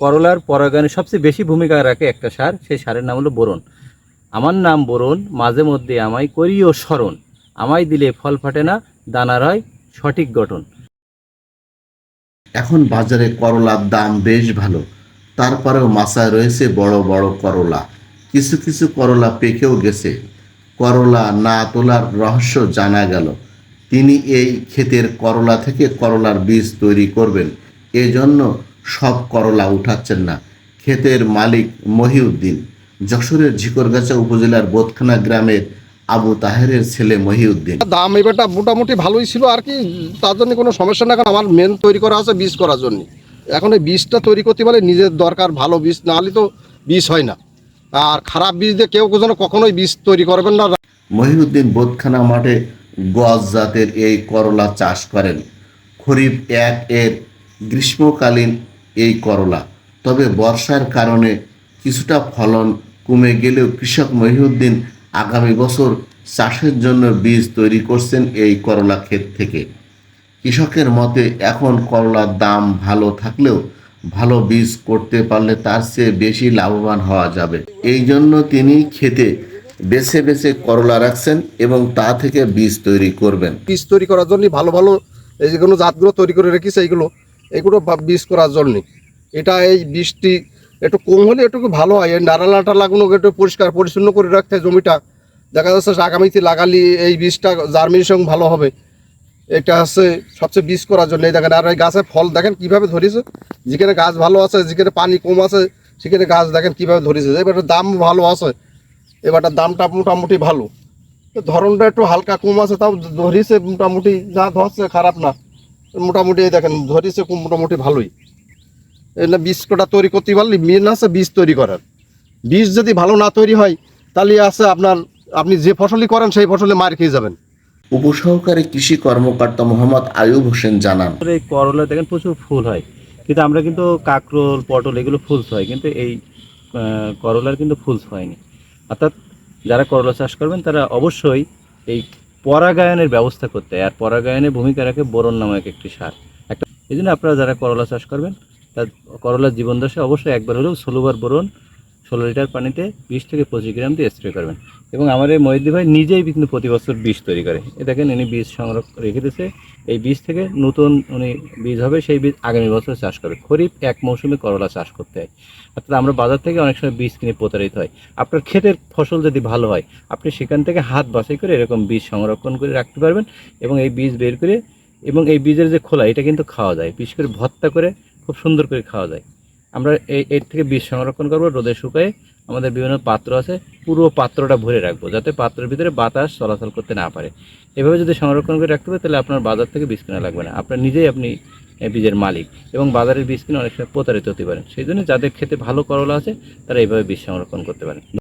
করলার পরাগায়নে সবচেয়ে বেশি ভূমিকা রাখে একটা সার, সেই সারের নাম হলো বোরন। আমার নাম বোরন, মাঝে মধ্যে আমায় করিও স্মরণ। আমায় দিলে ফল ফাটে না, দানার হয় সঠিক গঠন। এখন বাজারে করলার দাম বেশ ভালো, তারপরেও মাসায় রয়েছে বড় বড় করলা। কিছু কিছু করলা পেকেও গেছে। করলা না তোলার রহস্য জানা গেল। তিনি এই ক্ষেতের করলা থেকে করলার বীজ তৈরি করবেন। এজন্য সব করলা উঠাচ্ছেন না। ক্ষেতের মালিক মহিউদ্দিন যশোরের ঝিকরগাছা উপজেলার বোধখানা গ্রামের আবু তাহেরের ছেলে মহিউদ্দিন। দাম এবারটা মোটামুটি ভালোই ছিল আর কি তার জন্য কোনো সমস্যা না কারণ আমার মেন তৈরি করা আছে বীজ করার জন্য। এখন এই বীজটা তৈরি করতে পারলে নিজের দরকার ভালো বীজ না হলে তো বীজ হয় না। আর খারাপ বীজ দিয়ে কেউ যেন কখনোই বীজ তৈরি করবেন না। মহিউদ্দিন বোধখানা মাঠে গজ জাতের এই করলা চাষ করেন। খরিফ এক এর গ্রীষ্মকালীন এই করলা। তবে বর্ষার কারণে কিছুটা ফলন কমে গেলেও কৃষক মহিউদ্দিন আগামী বছর চাষের জন্য বীজ তৈরি করছেন এই করলা ক্ষেত থেকে। কৃষকের মতে, এখন করলার দাম ভালো থাকলেও ভালো বীজ করতে পারলে তার চেয়ে বেশি লাভবান হওয়া যাবে। এই জন্য তিনি খেতে বেছে বেছে করলা রাখছেন এবং তা থেকে বীজ তৈরি করবেন। বীজ তৈরি করার জন্য ভালো ভালো এই যেগুলো জাতগুলো তৈরি করে রেখেছে, এইগুলো এগুলো বীজ করার জন্যে। এটা এই বৃষ্টি একটু কম হলে একটু ভালো হয়। এই নারালা টালাগুলো একটু পরিষ্কার পরিচ্ছন্ন করে রাখতে জমিটা। দেখা যাচ্ছে আগামীতে লাগালি এই বীজটা জার্মিনেশন ভালো হবে। এটা হচ্ছে সবচেয়ে বীজ করার জন্য। এই দেখেন, আর এই গাছে ফল দেখেন কীভাবে ধরেছে। যেখানে গাছ ভালো আছে, যেখানে পানি কম আছে, সেখানে গাছ দেখেন কীভাবে ধরেছে। এবার দাম ভালো আছে। এবারটার দামটা মোটামুটি ভালো। ধরনটা একটু হালকা কম আছে, তাও ধরিছে মোটামুটি। যা ধরছে, খারাপ না। মোটামুটি এই দেখেন ধরিছে খুব মোটামুটি ভালোই। এই না বীজ কটা তৈরি করতে পারলে মেন আছে বীজ তৈরি করার। বীজ যদি ভালো না তৈরি হয় তাহলে আছে আপনার আপনি যে ফসলই করেন সেই ফসলে মার খেয়ে যাবেন। উপসহকারী কৃষি কর্মকর্তা মোহাম্মদ আয়ুব হোসেন জানান। এই করলা দেখেন প্রচুর ফুল হয়। কিন্তু আমরা কিন্তু কাঁকরোল পটল এগুলো ফুলস হয় কিন্তু এই করলার কিন্তু ফুলস হয়নি। অর্থাৎ যারা করলা চাষ করবেন তারা অবশ্যই এই পরাগায়নের ব্যবস্থা করতে আর পরাগায়নের ভূমিকা রাখে বোরন নামক একটি সার। একটা এই জন্য আপনারা যারা করলা চাষ করবেন, তার করলার জীবন অবশ্যই একবার হলেও ষোলোবার বোরন ষোলো লিটার পানিতে বিশ থেকে পঁচিশ গ্রাম দিয়ে স্প্রে করবেন। এবং এই মহিদি ভাই নিজেই কিন্তু প্রতি বছর বীজ তৈরি করে। এ দেখেন ইনি বীজ সংগ্রহ রেখে দিয়েছে। এই বীজ থেকে নতুন উনি বীজ হবে, সেই বীজ আগামী বছর চাষ করবে। খরিফ এক মৌসুমে করলা চাষ করতে হয়। অর্থাৎ আমরা বাজার থেকে অনেক সময় বীজ কিনে প্রতারিত হয়। আপনার ক্ষেতের ফসল যদি ভালো হয়, আপনি সেখান থেকে হাত বাছাই করে এরকম বীজ সংরক্ষণ করে রাখতে পারবেন এবং এই বীজ বের করে এবং এই বীজের যে খোলা, এটা কিন্তু খাওয়া যায়। বিশেষ করে ভর্তা করে খুব সুন্দর করে খাওয়া যায়। আমরা এই এর থেকে বীজ সংরক্ষণ করব, রোদে শুকায় আমাদের বিভিন্ন পাত্র আছে, পুরো পাত্রটা ভরে রাখব, যাতে পাত্রের ভিতরে বাতাস চলাচল করতে না পারে। এভাবে যদি সংরক্ষণ করে রাখতে পারে তাহলে আপনার বাজার থেকে বীজ কেনা লাগবে না। আপনার নিজেই আপনি বীজের মালিক এবং বাজারের বীজ কিনে অনেক সময় প্রতারিত হতে পারেন। সেই জন্য যাদের খেতে ভালো করলা আছে, তারা এইভাবে বীজ সংরক্ষণ করতে পারেন।